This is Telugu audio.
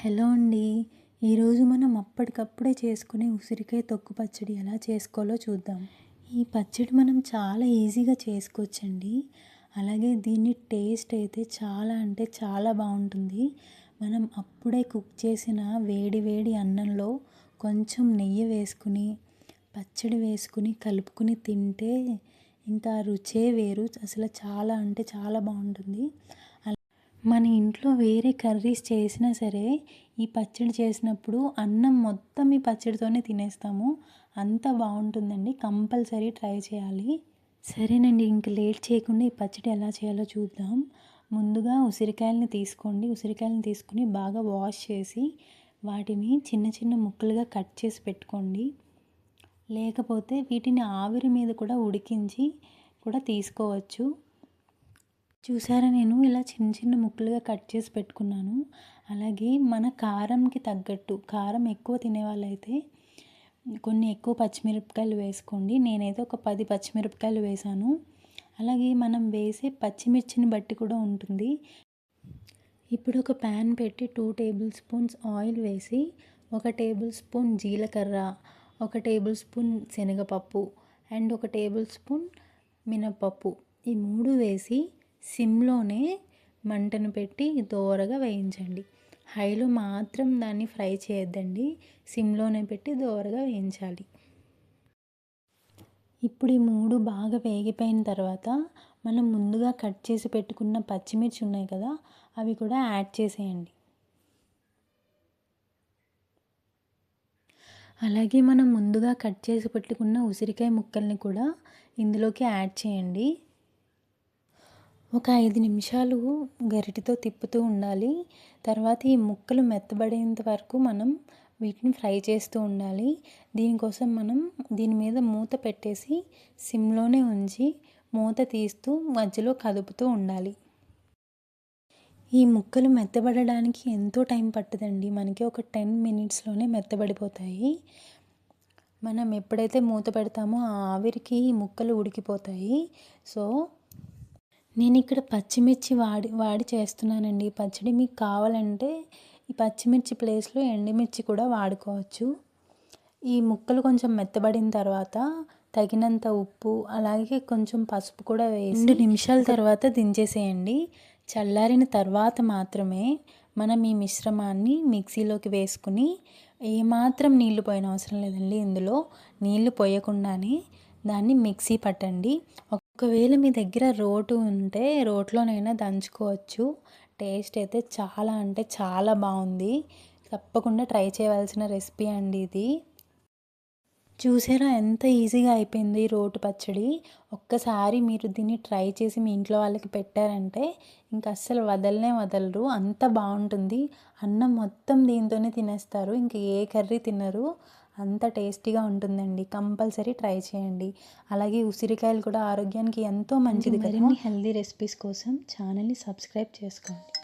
హలో అండి. ఈరోజు మనం అప్పటికప్పుడే చేసుకునే ఉసిరికాయ తొక్కు పచ్చడి ఎలా చేసుకోవాలో చూద్దాం. ఈ పచ్చడి మనం చాలా ఈజీగా చేసుకోవచ్చండి. అలాగే దీన్ని టేస్ట్ అయితే చాలా అంటే చాలా బాగుంటుంది. మనం అప్పుడే కుక్ చేసిన వేడి వేడి అన్నంలో కొంచెం నెయ్యి వేసుకుని పచ్చడి వేసుకుని కలుపుకుని తింటే ఇంకా రుచే వేరు. అసలు చాలా అంటే చాలా బాగుంటుంది. మన ఇంట్లో వేరే కర్రీస్ చేసినా సరే ఈ పచ్చడి చేసినప్పుడు అన్నం మొత్తం ఈ పచ్చడితోనే తినేస్తాము. అంత బాగుంటుందండి. కంపల్సరీ ట్రై చేయాలి. సరేనండి ఇంక లేట్ చేయకుండా ఈ పచ్చడి ఎలా చేయాలో చూద్దాం. ముందుగా ఉసిరికాయలని తీసుకోండి. ఉసిరికాయలను తీసుకుని బాగా వాష్ చేసి వాటిని చిన్న చిన్న ముక్కలుగా కట్ చేసి పెట్టుకోండి. లేకపోతే వీటిని ఆవిరి మీద కూడా ఉడికించి కూడా తీసుకోవచ్చు. చూసారా నేను? ఇలా చిన్న చిన్న ముక్కలుగా కట్ చేసి పెట్టుకున్నాను. అలాగే మన కారంకి తగ్గట్టు కారం ఎక్కువ తినే వాళ్ళైతే కొన్ని ఎక్కువ పచ్చిమిరపకాయలు వేసుకోండి. నేనైతే ఒక పది పచ్చిమిరపకాయలు వేసాను. అలాగే మనం వేసే పచ్చిమిర్చిని బట్టి కూడా ఉంటుంది. ఇప్పుడు ఒక ప్యాన్ పెట్టి టూ టేబుల్ స్పూన్స్ ఆయిల్ వేసి ఒక టేబుల్ స్పూన్ జీలకర్ర ఒక టేబుల్ స్పూన్ శనగపప్పు అండ్ ఒక టేబుల్ స్పూన్ మినపప్పు ఈ మూడు వేసి సిమ్లోనే మంటను పెట్టి దోరగా వేయించండి. హైలో మాత్రం దాన్ని ఫ్రై చేయొద్దండి. సిమ్లోనే పెట్టి దోరగా వేయించాలి. ఇప్పుడు ఈ మూడు బాగా వేగిపోయిన తర్వాత మనం ముందుగా కట్ చేసి పెట్టుకున్న పచ్చిమిర్చి ఉన్నాయి కదా అవి కూడా యాడ్ చేసేయండి. అలాగే మనం ముందుగా కట్ చేసి పెట్టుకున్న ఉసిరికాయ ముక్కల్ని కూడా ఇందులోకి యాడ్ చేయండి. ఒక ఐదు నిమిషాలు గరిటెతో తిప్పుతూ ఉండాలి. తర్వాత ఈ ముక్కలు మెత్తబడేంత వరకు మనం వీటిని ఫ్రై చేస్తూ ఉండాలి. దీనికోసం మనం దీని మీద మూత పెట్టేసి సిమ్లోనే ఉంచి మూత తీస్తూ మధ్యలో కదుపుతూ ఉండాలి. ఈ ముక్కలు మెత్తబడడానికి ఎంతో టైం పట్టదండి. మనకి ఒక టెన్ మినిట్స్లోనే మెత్తబడిపోతాయి. మనం ఎప్పుడైతే మూత పెడతామో ఆ ఆవిరికి ఈ ముక్కలు ఉడికిపోతాయి. సో నేను ఇక్కడ పచ్చిమిర్చి వాడి వాడి చేస్తున్నానండి. పచ్చడి మీకు కావాలంటే ఈ పచ్చిమిర్చి ప్లేస్లో ఎండుమిర్చి కూడా వాడుకోవచ్చు. ఈ ముక్కలు కొంచెం మెత్తబడిన తర్వాత తగినంత ఉప్పు అలాగే కొంచెం పసుపు కూడా వేసి రెండు నిమిషాల తర్వాత దించేసేయండి. చల్లారిన తర్వాత మాత్రమే మనం ఈ మిశ్రమాన్ని మిక్సీలోకి వేసుకుని ఏమాత్రం నీళ్ళు పోయిన అవసరం లేదండి. ఇందులో నీళ్ళు పోయకుండానే దాన్ని మిక్సీ పట్టండి. ఒకవేళ మీ దగ్గర రోటు ఉంటే రోట్లోనైనా దంచుకోవచ్చు. టేస్ట్ అయితే చాలా అంటే చాలా బాగుంది. తప్పకుండా ట్రై చేయవలసిన రెసిపీ అండి ఇది. చూసారా ఎంత ఈజీగా అయిపోయింది రోటు పచ్చడి. ఒక్కసారి మీరు దీన్ని ట్రై చేసి మీ ఇంట్లో వాళ్ళకి పెట్టారంటే ఇంకా అస్సలు వదలనే వదలరు. అంత బాగుంటుంది. అన్నం మొత్తం దీంతోనే తినేస్తారు. ఇంక ఏ కర్రీ తినరు. అంత టేస్టీగా ఉంటుందండి. కంపల్సరీ ట్రై చేయండి. అలాగే ఉసిరికాయలు కూడా ఆరోగ్యానికి ఎంతో మంచిది మరిన్ని హెల్దీ రెసిపీస్ కోసం ఛానల్ని సబ్స్క్రైబ్ చేసుకోండి.